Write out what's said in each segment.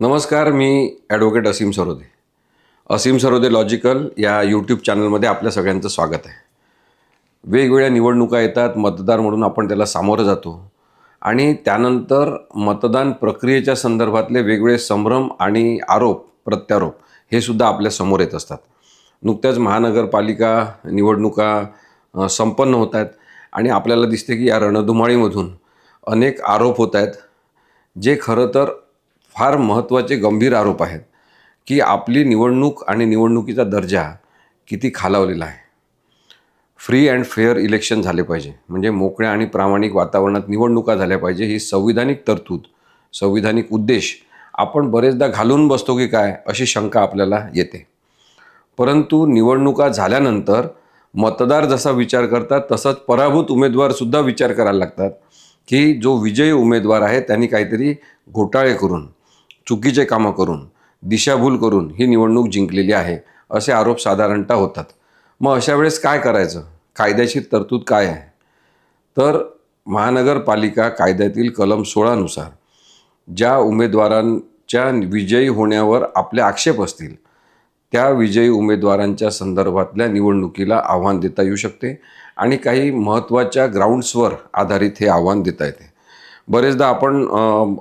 नमस्कार मी advocate Asim Sarode. Asim Sarode logical या यूट्यूब चॅनलमध्ये आपल्या सगळ्यांचं स्वागत आहे. वेगवेगळ्या निवडणुका येतात मतदार म्हणून आपण त्याला सामोरं जातो. आणि त्यानंतर मतदान प्रक्रियेच्या संदर्भातले वेगवेगळे संभ्रम आणि आरोप प्रत्यारोप हे सुद्धा आपल्यासमोर येत असतात. नुकत्याच महानगरपालिका निवडणुका संपन्न होत आहेत आणि आपल्याला दिसते की या रणधुमाळीमधून अनेक आरोप होत आहेत. जे खरं तर फार महत्त्वाचे गंभीर आरोप आहेत की आपली निवडणूक आणि निवडणुकीचा दर्जा किती खालावलेला आहे. फ्री अँड फेअर इलेक्शन झाले पाहिजे. म्हणजे मोकळ्या आणि प्रामाणिक वातावरणात निवडणुका झाल्या पाहिजे. ही संविधानिक तरतूद संविधानिक उद्देश आपण बरेचदा घालून बसतो की काय अशी शंका आपल्याला येते. परंतु निवडणुका झाल्यानंतर मतदार जसा विचार करतात तसंच पराभूत उमेदवारसुद्धा विचार करायला लागतात की जो विजयी उमेदवार आहे त्यांनी काहीतरी घोटाळे करून चुकीचे कामं करून दिशाभूल करून ही निवडणूक जिंकलेली आहे असे आरोप साधारणतः होतात. मग अशा वेळेस काय करायचं? कायद्याची तरतूद काय आहे? तर महानगरपालिका कायद्यातील कलम सोळानुसार ज्या उमेदवारांच्या विजयी होण्यावर आपले आक्षेप असतील त्या विजयी उमेदवारांच्या संदर्भातल्या निवडणुकीला आव्हान देता येऊ शकते आणि काही महत्त्वाच्या ग्राउंड्सवर आधारित हे आव्हान देता येते. बरेचदा आपण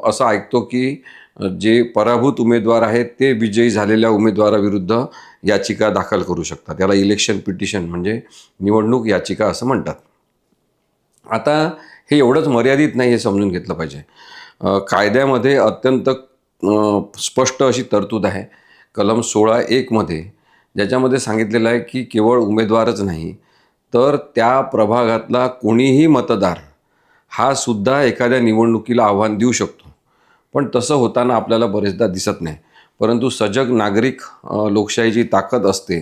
असं ऐकतो की जे पराभूत उमेदवार आहेत ते विजयी झालेल्या उमेदवाराविरुद्ध याचिका दाखल करू शकतात. त्याला इलेक्शन पिटिशन म्हणजे निवडणूक याचिका असं म्हणतात. आता हे एवढंच मर्यादित नाही हे समजून घेतलं पाहिजे. कायद्यामध्ये अत्यंत स्पष्ट अशी तरतूद आहे. कलम सोळा एकमध्ये ज्याच्यामध्ये सांगितलेलं आहे की केवळ उमेदवारच नाही तर त्या प्रभागातला कोणीही मतदार हा सुद्धा एखाद्या निवडणुकीला आव्हान देऊ शकतो. पण तसं होताना आपल्याला बरेचदा दिसत नाही. परंतु सजग नागरिक लोकशाहीची ताकद असते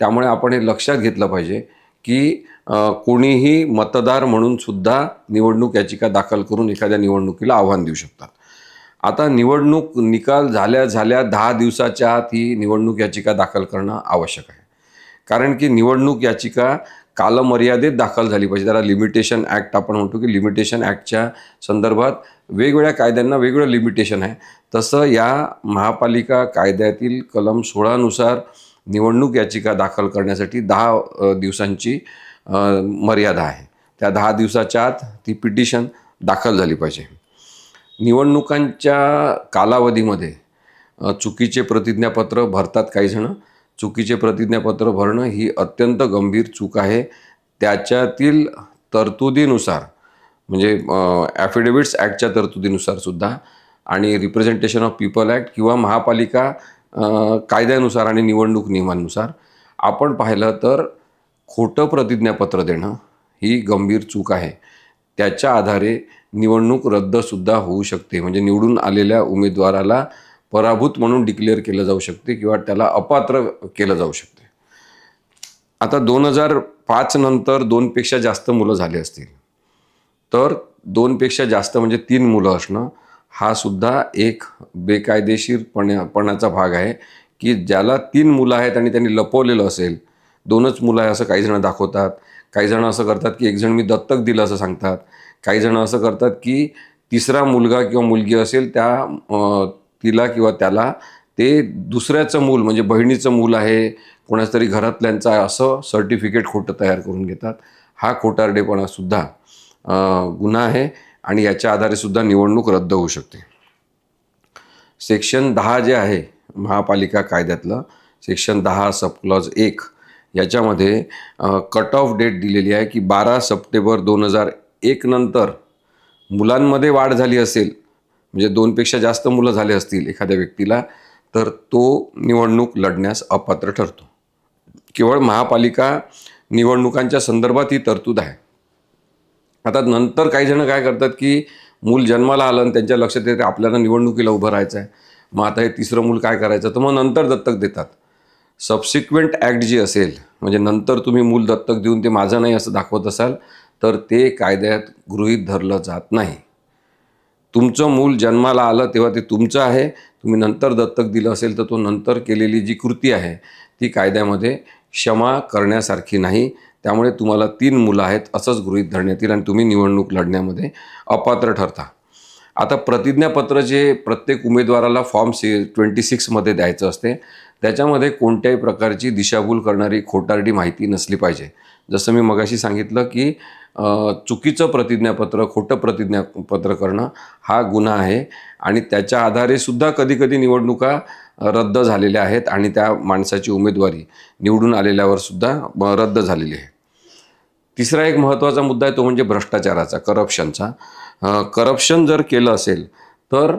त्यामुळे आपण हे लक्षात घेतलं पाहिजे की कोणीही मतदार म्हणून सुद्धा निवडणूक याचिका दाखल करून एखाद्या निवडणुकीला आव्हान देऊ शकतात. आता निवडणूक निकाल झाल्या झाल्या दहा दिवसाच्या आत ही निवडणूक याचिका दाखल करणं आवश्यक आहे. कारण की निवडणूक याचिका कालमर्यादेत दाखल झाली पाहिजे. त्याला लिमिटेशन ॲक्ट आपण म्हणतो की लिमिटेशन ॲक्टच्या संदर्भात वेगवेगळ्या कायद्यांना वेगवेगळं लिमिटेशन आहे. तसं या महापालिका कायद्यातील कलम सोळानुसार निवडणूक याचिका दाखल करण्यासाठी दहा दिवसांची मर्यादा आहे. त्या दहा दिवसाच्या आत ती पिटिशन दाखल झाली पाहिजे. निवडणुकांच्या कालावधीमध्ये चुकीचे प्रतिज्ञापत्र भरतात काही जणं. चुकीचे प्रतिज्ञापत्र भरणं ही अत्यंत गंभीर चूक आहे. त्याच्यातील तरतुदीनुसार म्हणजे ॲफिडेविट्स ॲक्टच्या तरतुदीनुसार सुद्धा आणि रिप्रेझेंटेशन ऑफ पीपल ॲक्ट किंवा महापालिका कायद्यानुसार आणि निवडणूक नियमांनुसार आपण पाहिलं तर खोटं प्रतिज्ञापत्र देणं ही गंभीर चूक आहे. त्याच्या आधारे निवडणूक रद्दसुद्धा होऊ शकते. म्हणजे निवडून आलेल्या उमेदवाराला पराभूत म्हणून डिक्लेअर केलं जाऊ शकते किंवा त्याला अपात्र केलं जाऊ शकते. आता दोन हजार पाच नंतर दोनपेक्षा जास्त मुलं झाली असतील. तर दोनपेक्षा जास्त म्हणजे तीन मुलं असणं हा सुद्धा एक बेकायदेशीरपण्या पणाचा भाग आहे की ज्याला तीन मुलं आहेत आणि त्यांनी लपवलेलं असेल. दोनच मुलं आहे असं काही जण दाखवतात. काही जण असं करतात की एक जण मी दत्तक दिलं असं सांगतात. काही जण असं करतात की तिसरा मुलगा किंवा मुलगी असेल त्या तिला किंवा त्याला ते दुसऱ्याचं मूल म्हणजे बहिणीचं मूल आहे कोणाच तरी घरातल्यांचं असं सर्टिफिकेट खोटं तयार करून घेतात. हा खोटारडेपणासुद्धा सुद्धा गुन्हा आहे आणि याच्या आधारे सुद्धा निवडणूक रद्द होऊ शकते. सेक्शन दहा जे आहे महापालिका कायद्यातलं सेक्शन दहा सबक्लॉज एक याच्यामध्ये कट ऑफ डेट दिलेली आहे की बारा सप्टेंबर दोन हजार एक नंतर मुलांमध्ये वाढ झाली असेल म्हणजे दोनपेक्षा जास्त मुलं झाले असतील एखाद्या व्यक्तीला तर तो निवडणूक लढण्यास अपात्र ठरतो. केवळ महापालिका निवडणुकांच्या संदर्भात ही तरतूद आहे. आता नंतर काही जण काय करतात की मूल जन्माला आलं आणि त्यांच्या लक्षात येते आपल्याला निवडणुकीला उभं राहायचं आहे. मग आता हे तिसरं मूल काय करायचं? तर मग नंतर दत्तक देतात. सबसिक्वेंट ॲक्ट जी असेल म्हणजे नंतर तुम्ही मूल दत्तक देऊन ते माझं नाही असं दाखवत असाल तर ते कायद्यात गृहीत धरलं जात नाही. तुमचं मूल जन्माला आलं तेव्हा ते तुमचं आहे. तुम्ही नंतर दत्तक दिलं असेल तर तो नंतर केलेली जी कृती आहे ती कायद्यामध्ये क्षमा करण्यासारखी नाही. त्यामुळे तुम्हाला तीन मुलं आहेत असंच गृहीत धरण्यात येईल आणि तुम्ही निवडणूक लढण्यामध्ये अपात्र ठरता. आता प्रतिज्ञापत्र जे प्रत्येक उमेदवाराला फॉर्म सी ट्वेंटी सिक्समध्ये द्यायचं असते त्याच्यामध्ये कोणत्याही प्रकारची दिशाभूल करणारी खोटारडी माहिती नसली पाहिजे. जसं मी मगाशी सांगितलं की चुकीचं प्रतिज्ञापत्र खोटं प्रतिज्ञापत्र करणं हा गुन्हा आहे आणि त्याच्या आधारे सुद्धा कधीकधी निवडणुका रद्द झालेल्या आहेत आणि त्या माणसाची उमेदवारी निवडून आलेल्यावर सुद्धा रद्द झालेली आहे. तिसरा एक महत्त्वाचा मुद्दा आहे तो म्हणजे भ्रष्टाचाराचा करप्शनचा करप्शन जर केलं असेल तर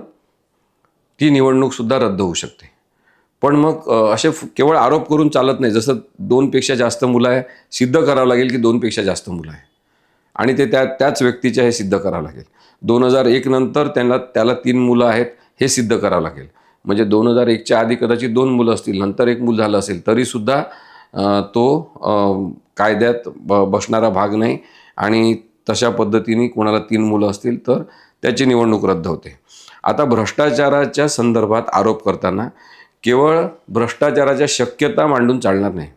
ती निवडणूकसुद्धा रद्द होऊ शकते. पण मग असे केवळ आरोप करून चालत नाही जसं दोनपेक्षा जास्त मुलं आहे सिद्ध करावं लागेल की दोनपेक्षा जास्त मुलं आहे. आणि ते त्या त्याच व्यक्तीच्या हे सिद्ध करावं लागेल. दोन हजार एक नंतर त्यांना त्याला तीन मुलं आहेत हे सिद्ध करावं लागेल. म्हणजे दोन हजार एकच्या आधी कदाचित दोन मुलं असतील नंतर एक मूल झालं असेल तरीसुद्धा तो कायद्यात ब बसणारा भाग नाही आणि तशा पद्धतीने कोणाला तीन मुलं असतील तर त्याची निवडणूक रद्द होते. आता भ्रष्टाचाराच्या संदर्भात आरोप करताना केवळ भ्रष्टाचाराच्या शक्यता मांडून चालणार नाही.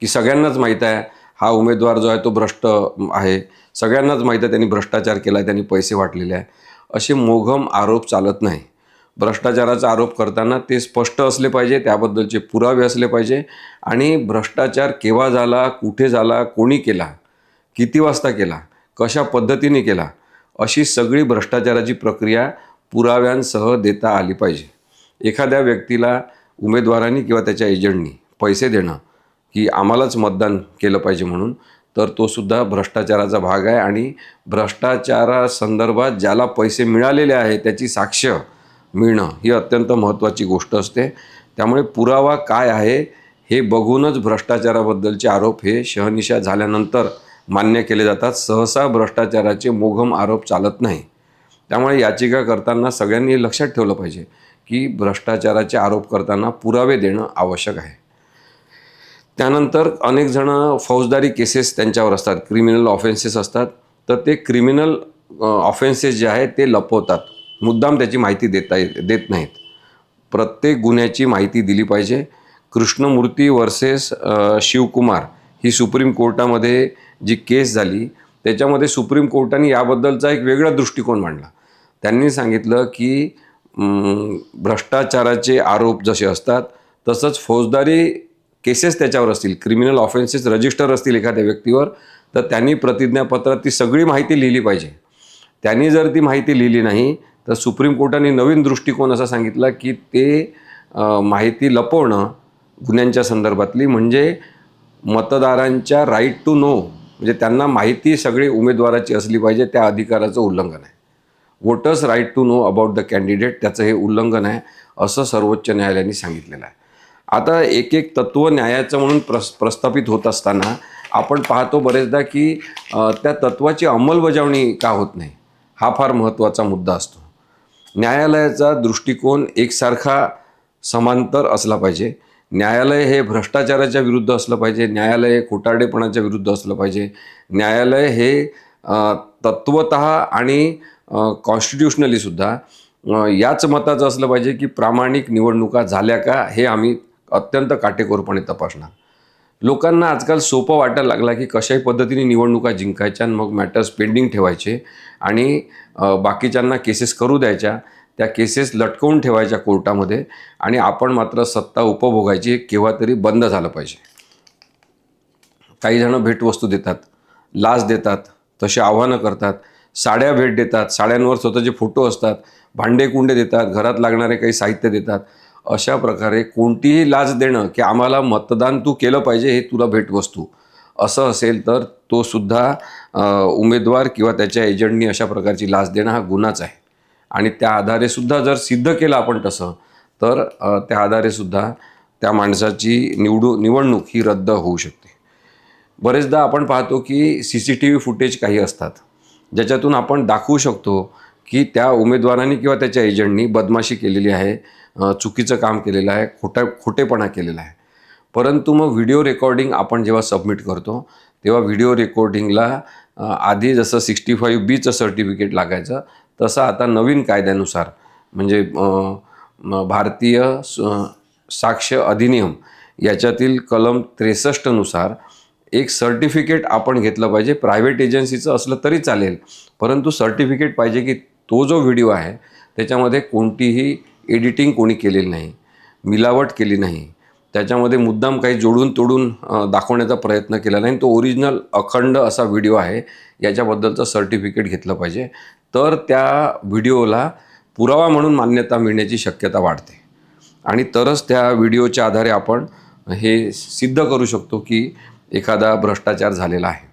की सगळ्यांनाच माहीत आहे हा उमेदवार जो आहे तो भ्रष्ट आहे सगळ्यांनाच माहीत आहे त्यांनी भ्रष्टाचार केला आहे त्यांनी पैसे वाटलेले आहे असे मोघम आरोप चालत नाही. भ्रष्टाचाराचा आरोप करताना ते स्पष्ट असले पाहिजे त्याबद्दलचे पुरावे असले पाहिजे. आणि भ्रष्टाचार केव्हा झाला कुठे झाला कोणी केला किती वाजता केला कशा पद्धतीने केला अशी सगळी भ्रष्टाचाराची प्रक्रिया पुराव्यांसह देता आली पाहिजे. एखाद्या व्यक्तीला उमेदवारांनी किंवा त्याच्या एजंटनी पैसे देणं की आम्हालाच मतदान केलं पाहिजे म्हणून तर तो सुद्धा भ्रष्टाचाराचा भाग आहे. आणि भ्रष्टाचारासंदर्भात ज्याला पैसे मिळालेले आहे त्याची साक्ष मिळणं ही अत्यंत महत्त्वाची गोष्ट असते. त्यामुळे पुरावा काय आहे हे बघूनच भ्रष्टाचाराबद्दलचे आरोप हे शहनिशा झाल्यानंतर मान्य केले जातात. सहसा भ्रष्टाचाराचे मोघम आरोप चालत नाही. त्यामुळे याचिका करताना सगळ्यांनी लक्षात ठेवलं पाहिजे की भ्रष्टाचाराचे आरोप करताना पुरावे देणं आवश्यक आहे. त्यानंतर अनेकजणं फौजदारी केसेस त्यांच्यावर असतात क्रिमिनल ऑफेन्सेस असतात. तर ते क्रिमिनल ऑफेन्सेस जे आहेत ते लपवतात. मुद्दाम त्याची माहिती देता येत देत नाहीत. प्रत्येक गुन्ह्याची माहिती दिली पाहिजे. कृष्णमूर्ती वर्सेस शिवकुमार ही सुप्रीम कोर्टामध्ये जी केस झाली त्याच्यामध्ये सुप्रीम कोर्टाने याबद्दलचा एक वेगळा दृष्टिकोन मांडला. त्यांनी सांगितलं की भ्रष्टाचाराचे आरोप जसे असतात तसंच फौजदारी केसेस त्याच्यावर असतील क्रिमिनल ऑफेन्सेस रजिस्टर असतील एखाद्या व्यक्तीवर तर त्यांनी प्रतिज्ञापत्रात ती सगळी माहिती लिहिली पाहिजे. त्यांनी जर ती माहिती लिहिली नाही तर सुप्रीम कोर्टाने नवीन दृष्टिकोन असा सांगितला की ते माहिती लपवणं गुन्ह्यांच्या संदर्भातली म्हणजे मतदारांच्या राईट टू नो म्हणजे त्यांना माहिती सगळी उमेदवाराची असली पाहिजे त्या अधिकाराचं उल्लंघन आहे. Voters right to know about the candidate त्याचं हे उल्लंघन आहे असं सर्वोच्च न्यायालयाने सांगितलेलं आहे. आता एक एक तत्व न्यायाचं म्हणून प्रस प्रस्थापित होत असताना आपण पाहतो बरेचदा की त्या तत्वाची अंमलबजावणी का होत नाही हा फार महत्त्वाचा मुद्दा असतो. न्यायालयाचा दृष्टिकोन एकसारखा समांतर असला पाहिजे. न्यायालय हे भ्रष्टाचाराच्या विरुद्ध असलं पाहिजे. न्यायालय हे खोटारडेपणाच्या विरुद्ध असलं पाहिजे. न्यायालय हे तत्वत आणि कॉन्स्टिट्युशनलीसुद्धा याच मताचं असलं पाहिजे की प्रामाणिक निवडणुका झाल्या का हे आम्ही अत्यंत काटेकोरपणे तपासणार. लोकांना आजकाल सोपं वाटायला लागला की कशाही पद्धतीने निवडणुका जिंकायच्या आणि मग मॅटर्स पेंडिंग ठेवायचे आणि बाकीच्यांना केसेस करू द्यायच्या त्या केसेस लटकवून ठेवायच्या कोर्टामध्ये आणि आपण मात्र सत्ता उपभोगायची केव्हा तरी बंद झालं पाहिजे. काही जणं भेटवस्तू देतात लाच देतात तशी आव्हानं करतात साड्या भेट देतात साड्यांवर स्वतःचे फोटो असतात भांडे कुंडे देतात घरात लागणारे काही साहित्य देतात अशा प्रकारे कोणतीही लाच देणं की आम्हाला मतदान तू केलं पाहिजे हे तुला भेटवस्तू. असं असेल तर तो सुद्धा उमेदवार किंवा त्याच्या एजंटनी अशा प्रकारची लाच देणं हा गुन्हाच आहे. आणि त्या आधारे सुद्धा जर सिद्ध केलं आपण तसं तर त्या आधारे सुद्धा त्या माणसाची निवडू निवडणूक ही रद्द होऊ शकते. बरेचदा आपण पाहतो की C C T V footage काही असतात ज्याच्यातून आपण दाखवू शकतो की त्या उमेदवारांनी किंवा त्याच्या एजंटनी बदमाशी केलेली आहे चुकीचं काम केलेलं आहे खोटा खोटेपणा केलेला आहे. परंतु मग व्हिडिओ रेकॉर्डिंग आपण जेव्हा सबमिट करतो तेव्हा व्हिडिओ रेकॉर्डिंगला आधी जसं सिक्स्टी फाईव्ह बीचं सर्टिफिकेट लागायचं तसं आता नवीन कायद्यानुसार म्हणजे भारतीय स- साक्ष अधिनियम याच्यातील कलम त्रेसष्टनुसार एक सर्टिफिकेट आपण घेतलं पाहिजे प्रायव्हेट एजन्सीचं असलं तरी चालेल परंतु सर्टिफिकेट पाहिजे की तो जो व्हिडिओ आहे त्याच्यामध्ये कोणतीही एडिटिंग कोणी केलेली नाही मिलावट केली नाही. त्याच्यामध्ये मुद्दाम काही जोडून तोडून दाखवण्याचा प्रयत्न केला नाही. तो ओरिजिनल अखंड असा व्हिडिओ आहे याच्याबद्दलचं सर्टिफिकेट घेतलं पाहिजे. तर त्या व्हिडिओला पुरावा म्हणून मान्यता मिळण्याची शक्यता वाढते. आणि तरच त्या व्हिडिओच्या आधारे आपण हे सिद्ध करू शकतो की एखादा भ्रष्टाचार झालेला आहे.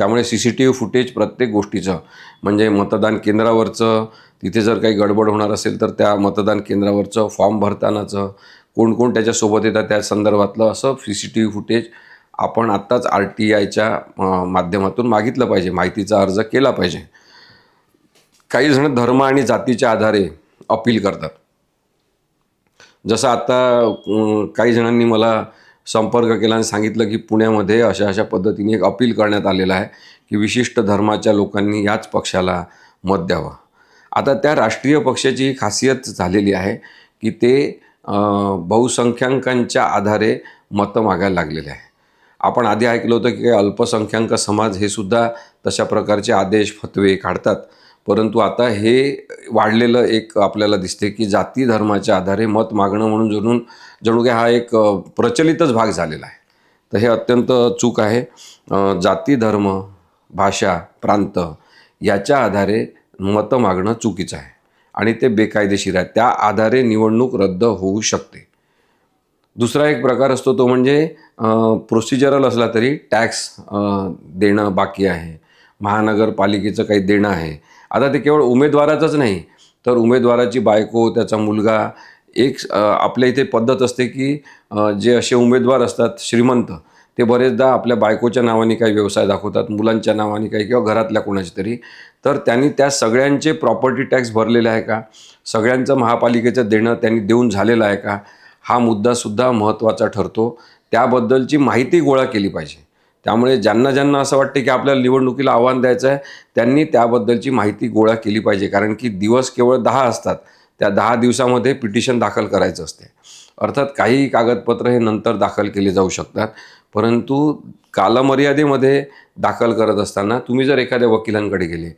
त्यामुळे C C T V footage प्रत्येक गोष्टीचं म्हणजे मतदान केंद्रावरचं तिथे जर काही गडबड होणार असेल तर त्या मतदान केंद्रावरचं फॉर्म भरतानाचं कोण कोण त्याच्यासोबत येतात त्या संदर्भातलं असं C C T V footage आपण आत्ताच आर टी आयच्या माध्यमातून मागितलं पाहिजे. माहितीचा अर्ज केला पाहिजे. काही जण धर्म आणि जातीच्या आधारे अपील करतात. जसं आता काही जणांनी मला संपर्क केला आणि सांगितलं की पुण्यामध्ये अशा अशा पद्धतीने एक अपील करण्यात आलेलं आहे की विशिष्ट धर्माच्या लोकांनी याच पक्षाला मत द्यावं. आता त्या राष्ट्रीय पक्षाची ही खासियत झालेली आहे की ते बहुसंख्याकांच्या आधारे मतं मागायला लागलेले आहे. आपण आधी ऐकलं होतं की अल्पसंख्याक समाज हे सुद्धा तशा प्रकारचे आदेश फतवे काढतात. परंतु आता हे वाढलेलं एक आपल्याला दिसते की जाती धर्माच्या आधारे मत मागणं म्हणून जणून जणू काय हा एक प्रचलितच भाग झालेला आहे. तर हे अत्यंत चूक आहे. जाती धर्म भाषा प्रांत याच्या आधारे मतं मागणं चुकीचं आहे. आणि ते बेकायदेशीर आहे. त्या आधारे निवडणूक रद्द होऊ शकते. दुसरा एक प्रकार असतो तो म्हणजे प्रोसिजरल असला तरी टॅक्स देणं बाकी आहे. महानगरपालिकेचं काही देणं आहे. आता ते केवळ उमेदवाराचंच नाही तर उमेदवाराची बायको त्याचा मुलगा एक आपल्या इथे पद्धत असते की जे असे उमेदवार असतात श्रीमंत ते बरेचदा आपल्या बायकोच्या नावाने काही व्यवसाय दाखवतात मुलांच्या नावाने काही किंवा घरातल्या कोणाची तरी. तर त्यांनी त्या सगळ्यांचे प्रॉपर्टी टॅक्स भरलेले आहे का? सगळ्यांचं महापालिकेचं देणं त्यांनी देऊन झालेलं आहे का? हा मुद्दासुद्धा महत्त्वाचा ठरतो. त्याबद्दलची माहिती गोळा केली पाहिजे. त्यामुळे ज्यांना ज्यांना असं वाटते की आपल्याला निवडणुकीला आव्हान द्यायचं आहे त्यांनी त्याबद्दलची माहिती गोळा केली पाहिजे. कारण की दिवस केवळ दहा असतात. त्या दहा दिवसामध्ये पिटिशन दाखल करायचं असते. अर्थात काही कागदपत्र हे नंतर दाखल केले जाऊ शकतात. परंतु कालमर्यादेमध्ये दाखल करत असताना तुम्ही जर एखाद्या वकिलांकडे गेले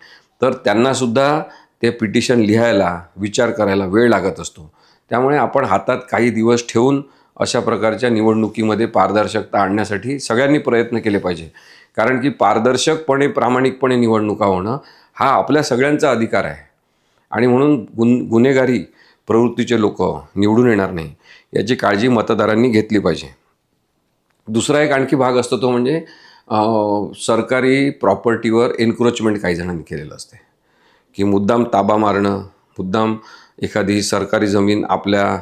तर त्यांनासुद्धा ते पिटिशन लिहायला विचार करायला वेळ लागत असतो. त्यामुळे आपण हातात काही दिवस ठेवून अशा प्रकारच्या निवडणुकीमध्ये पारदर्शकता आणण्यासाठी सगळ्यांनी प्रयत्न केले पाहिजे. कारण की पारदर्शकपणे प्रामाणिकपणे निवडणुका होणं हा आपल्या सगळ्यांचा अधिकार आहे. आणि म्हणून गुन गुन्हेगारी प्रवृत्तीचे लोक निवडून येणार नाही याची काळजी मतदारांनी घेतली पाहिजे. दुसरा एक आणखी भाग असतो तो म्हणजे सरकारी प्रॉपर्टीवर एन्क्रोचमेंट काही जणांनी केलेलं असते. की मुद्दाम ताबा मारणं मुद्दाम एखादी सरकारी जमीन आपल्या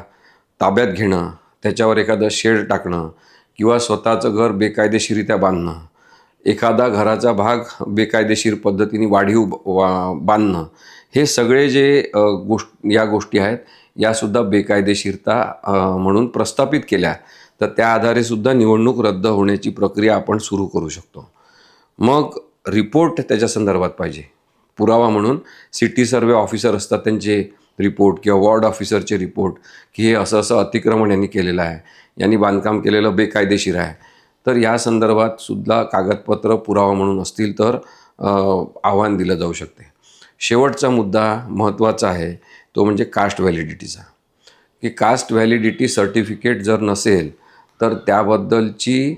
ताब्यात घेणं त्याच्यावर एखादं शेड टाकणं किंवा स्वतःचं घर बेकायदेशीरित्या बांधणं. एखादा घराचा भाग बेकायदेशीर पद्धतीने वाढीव ब- वा बांधणं. हे सगळे जे अ, गोष्ट या गोष्टी आहेत यासुद्धा बेकायदेशीरता म्हणून प्रस्थापित केल्या. तर त्या आधारेसुद्धा निवडणूक रद्द होण्याची प्रक्रिया आपण सुरू करू शकतो. मग रिपोर्ट त्याच्या संदर्भात पाहिजे. पुरावा म्हणून सिटी सर्वे ऑफिसर असतात त्यांचे रिपोर्ट किंवा वॉर्ड ऑफिसरचे रिपोर्ट की हे असं असं अतिक्रमण यांनी केलेलं आहे. यांनी बांधकाम केलेलं बेकायदेशीर आहे. तर या संदर्भात सुद्धा कागदपत्र पुरावा म्हणून असतील तर आव्हान दिलं जाऊ शकते. शेवटचा मुद्दा महत्त्वाचा आहे. तो म्हणजे कास्ट व्हॅलिडिटीचा की कास्ट व्हॅलिडिटी सर्टिफिकेट जर नसेल तर त्याबद्दलची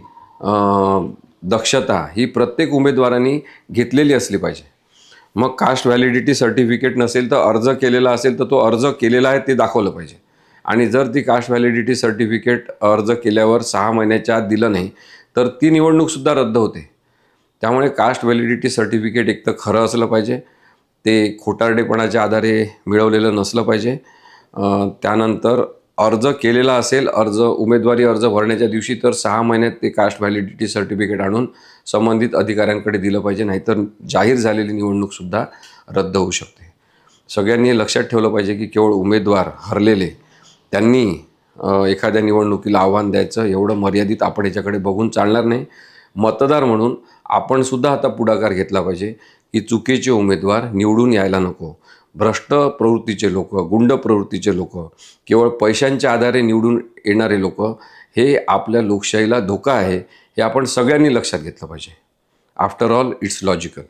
दक्षता ही प्रत्येक उमेदवारांनी घेतलेली असली पाहिजे. मग कास्ट व्हॅलिडिटी सर्टिफिकेट नसेल तर अर्ज केलेला असेल तर तो अर्ज केलेला आहे ते दाखवलं पाहिजे. आणि जर ती कास्ट व्हॅलिडिटी सर्टिफिकेट अर्ज केल्यावर सहा महिन्याच्या आत दिलं नाही तर ती निवडणूकसुद्धा रद्द होते. त्यामुळे कास्ट व्हॅलिडिटी सर्टिफिकेट एक तर खरं असलं पाहिजे ते खोटारडेपणाच्या आधारे मिळवलेलं नसलं पाहिजे. त्यानंतर अर्ज केलेला असेल अर्ज उमेदवारी अर्ज भरण्याच्या दिवशी तर सहा महिन्यात ते कास्ट व्हॅलिडिटी सर्टिफिकेट आणून संबंधित अधिकाऱ्यांकडे दिलं पाहिजे नाहीतर जाहीर झालेली निवडणूकसुद्धा रद्द होऊ शकते. सगळ्यांनी हे लक्षात ठेवलं पाहिजे की केवळ उमेदवार हरलेले त्यांनी एखाद्या निवडणुकीला आव्हान द्यायचं एवढं मर्यादित आपण याच्याकडे बघून चालणार नाही. मतदार म्हणून आपणसुद्धा आता पुढाकार घेतला पाहिजे की चुकीचे उमेदवार निवडून यायला नको. भ्रष्ट प्रवृत्तीचे लोक गुंड प्रवृत्तीचे लोक केवळ पैशांच्या आधारे निवडून येणारे लोक हे आपल्या लोकशाहीला धोका आहे हे आपण सगळ्यांनी लक्षात घेतलं पाहिजे. After all it's logical